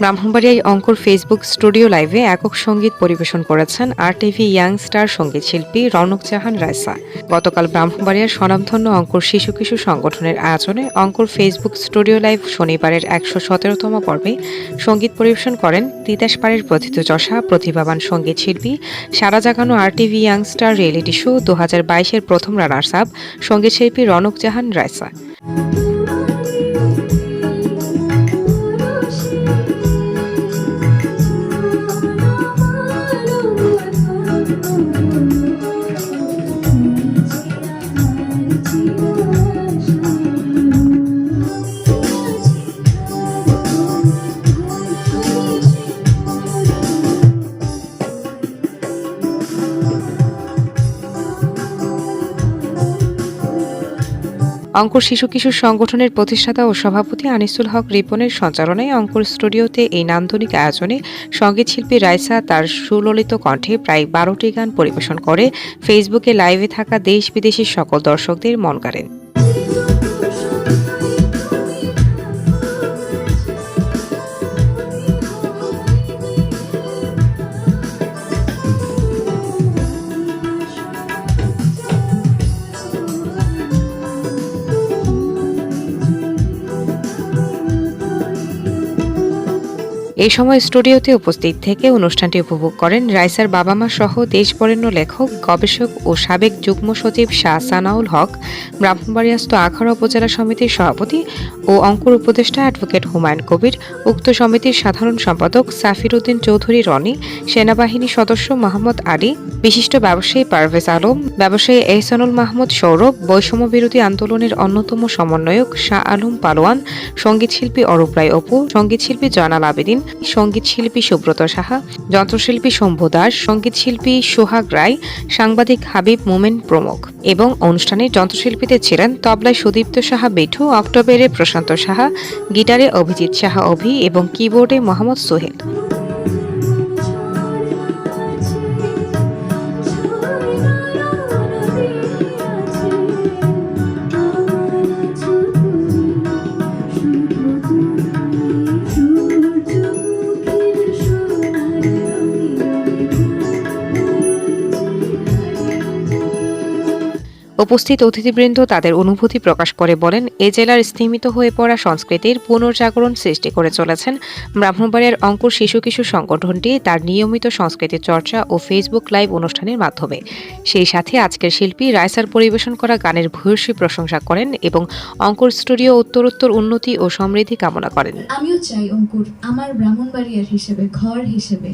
ব্রাহ্মণবাড়িয়ায় অঙ্কুর Facebook studio লাইভে একক সংগীত পরিবেশন করেছেন আর টিভি ইয়াং স্টার সংগীত শিল্পী রনক জাহান রায়সা। গতকাল ব্রাহ্মণবাড়িয়ার স্বনামধন্য অঙ্কুর শিশু কিশু সংগঠনের আয়োজনে অঙ্কুর ফেসবুক স্টুডিও লাইভ শনিবারের একশো সতেরোতম পর্বে সংগীত পরিবেশন করেন তিতাসপাড়ের প্রথিতযশা প্রতিভাবান সংগীত শিল্পী, সারা জাগানো R TV young star reality show দু হাজার বাইশের প্রথম রানার্স আপ সংগীত শিল্পী রনক জাহান রায়সা। অঙ্কুর শিশু কিশোর সংগঠনের প্রতিষ্ঠাতা ও সভাপতি আনিসুল হক রিপনের সঞ্চালনায় অঙ্কুর স্টুডিওতে এই নান্দনিক আয়োজনে সংগীত শিল্পী রাইসা তার সুললিত কণ্ঠে প্রায় বারোটি গান পরিবেশন করে, ফেসবুকে লাইভে থাকা দেশ বিদেশের সকল দর্শকদের মন কাড়েন। এই সময় স্টুডিওতে উপস্থিত থেকে অনুষ্ঠানটি উপভোগ করেন রাইসার বাবা মা সহ দেশবরেণ্য লেখক, গবেষক ও সাবেক যুগ্ম সচিব শাহ সানাউল হক ব্রাহ্মণবাড়িয়াস্ত আখাড়া উপজেলা সমিতির সভাপতি ও অঙ্কুর উপদেষ্টা অ্যাডভোকেট হুমায়ুন কবির, উক্ত সমিতির সাধারণ সম্পাদক সাফির উদ্দিন চৌধুরী রনি, সেনাবাহিনী সদস্য মোহাম্মদ আলী, বিশিষ্ট ব্যবসায়ী পারভেজ আলম, ব্যবসায়ী এহসানুল মাহমুদ সৌরভ, বৈষম্য বিরোধী আন্দোলনের অন্যতম সমন্বয়ক শাহ আলম পালোয়ান, সংগীত শিল্পী অরূপ রায় অপু সঙ্গীতশিল্পী জয়নাল আবেদিন সংগীত শিল্পী সুব্রত সাহা, যন্ত্রশিল্পী শম্ভু দাস, সংগীত শিল্পী সোহাগ রায়, সাংবাদিক হাবিব মোমেন প্রমুখ এবং অনুষ্ঠানে যন্ত্রশিল্পীতে ছিলেন তবলায় সুদীপ্ত সাহা বেঠু, অক্টোবরে প্রশান্ত সাহা, গিটারে অভিজিৎ সাহা অভি এবং কিবোর্ডে মোহাম্মদ সোহেল। উপস্থিত অতিথিবৃন্দ তাদের অনুভূতি প্রকাশ করে বলেন, এ জেলার স্থিমিত হয়ে পড়া সংস্কৃতির পুনর্জাগরণ সৃষ্টি করে চলেছেন। ব্রাহ্মণবাড়িয়ার অঙ্কুর শিশু কিশোর সংগঠনটি তার নিয়মিত সংস্কৃতি চর্চা ও ফেসবুক লাইভ অনুষ্ঠানের মাধ্যমে। সেই সাথে আজকের শিল্পী রায়সার পরিবেশন করা গানের ভূয়সী প্রশংসা করেন এবং অঙ্কুর স্টুডিও উত্তরোত্তর উন্নতি ও সমৃদ্ধি কামনা করেন। আমিও চাই অঙ্কুর, আমার ব্রাহ্মণবাড়িয়ার হিসেবে, ঘর হিসেবে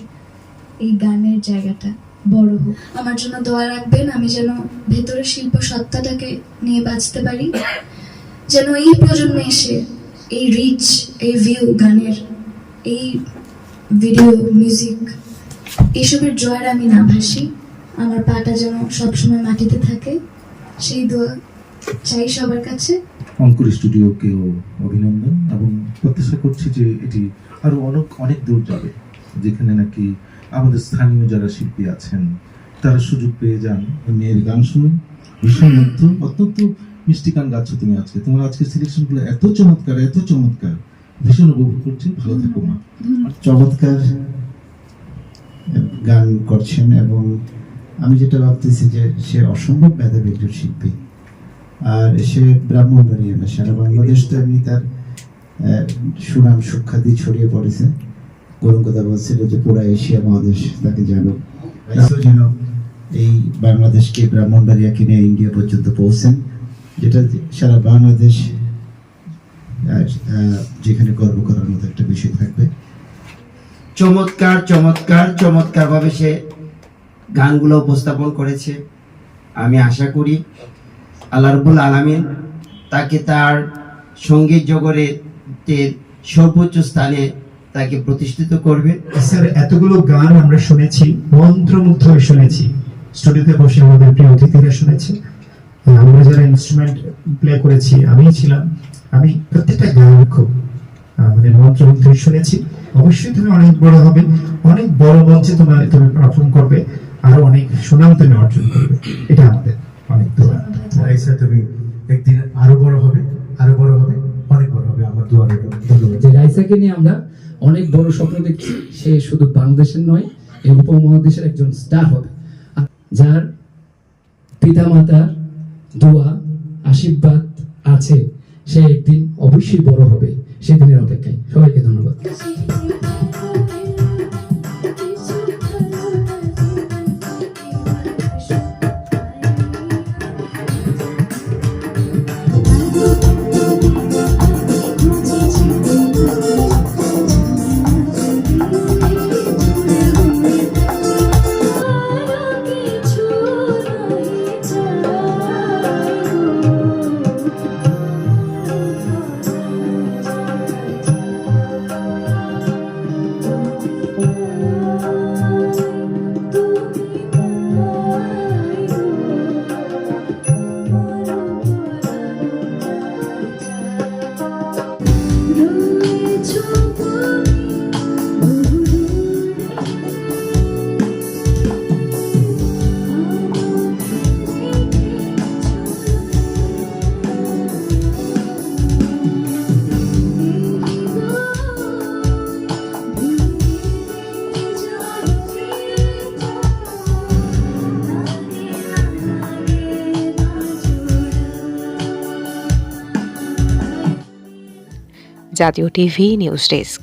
এই গানের জায়গাটা। বড় হোক। আমার জন্য দোয়া রাখবেন, আমি যেন ভেতরের শিল্প সত্তাটাকে নিয়ে বাঁচতে পারি। যেন এই প্রজন্মে এসে এই রিচ এই ভিউ গানের এই ভিডিও মিউজিক এইসবের জয়ের আমি না ভাসি। আমার পাটা যেন সবসময় মাটিতে থাকে। সেই দোয়া চাই সবার কাছে। অঙ্কুর স্টুডিওকেও অভিনন্দন এবং প্রত্যাশা করছি যে এটি আরও অনেক অনেক দূর যাবে। যেখানে নাকি আমাদের স্থানীয় যারা শিল্পী আছেন তারা সুযোগ পেয়ে যান। মেয়ের গান শুনুন। ভীষণ মুগ্ধ। অত্যন্ত মিষ্টি গান গাচ্ছ তুমি আজকে। তোমার আজকের সিলেকশনগুলো এত চমৎকার এত চমৎকার। ভীষণ উপভোগ করছি। ভালো থাকো মা। চমৎকার গান করছেন এবং আমি যেটা ভাবতেছি যে সে অসম্ভব মেধাবী একজন শিল্পী। আর সে ব্রাহ্মণবাড়িয়া না সারা বাংলাদেশ তো এমনি তার সুনাম সুখ্যাতি ছড়িয়ে পড়েছে। কোন কথা বলছিল যে পুরো এশিয়া মহাদেশ তাকে জানো। যেন এই বাংলাদেশকে ব্রাহ্মণবাড়িয়াকে কিনে ইন্ডিয়া পর্যন্ত পৌঁছেন, যেটা সারা বাংলাদেশ যেখানে গর্ব করার মতো একটা বিষয় থাকবে। চমৎকার চমৎকার চমৎকার ভাবে সে গানগুলো উপস্থাপন করেছে। আমি আশা করি আল্লাহ রবুল আলমিন তাকে তার সংগীত জগতের সর্বোচ্চ স্থানে তাকে প্রতিষ্ঠিত করবে। স্যার এতগুলো গান আমরা শুনেছি মন্ত্রমুগ্ধ হয়ে শুনেছি। স্টুডিওতে বসে আমাদের প্রিয় অতিথিরা শুনেছে। আমরা যারা ইনস্ট্রুমেন্ট প্লে করেছি আমি ছিলাম। আমি প্রত্যেকটা গান খুব মানে মন্ত্রমুগ্ধ হয়ে শুনেছি। অবশ্যই তুমি অনেক বড় হবে অনেক বড় মঞ্চে তোমার তুমি পারফর্ম করবে আরও অনেক সুনাম তুমি অর্জন করবে। এটা আমাদের অনেক দোয়া। তুমি একদিন আরও বড় হবে আরও বড় হবে অনেক বড় হবে। আমার দোয়া রইল। ধন্যবাদ। যে রাইসাকে নিয়ে আমরা অনেক বড় স্বপ্ন দেখছি, সে শুধু বাংলাদেশের নয়, এই উপমহাদেশের একজন স্টার হবে। যার যার পিতামাতার দোয়া, আশীর্বাদ আছে, সে একদিন অবশ্যই বড় হবে, সেদিনের অপেক্ষায়। সবাইকে ধন্যবাদ। জাতীয় টিভি নিউজ ডেস্ক।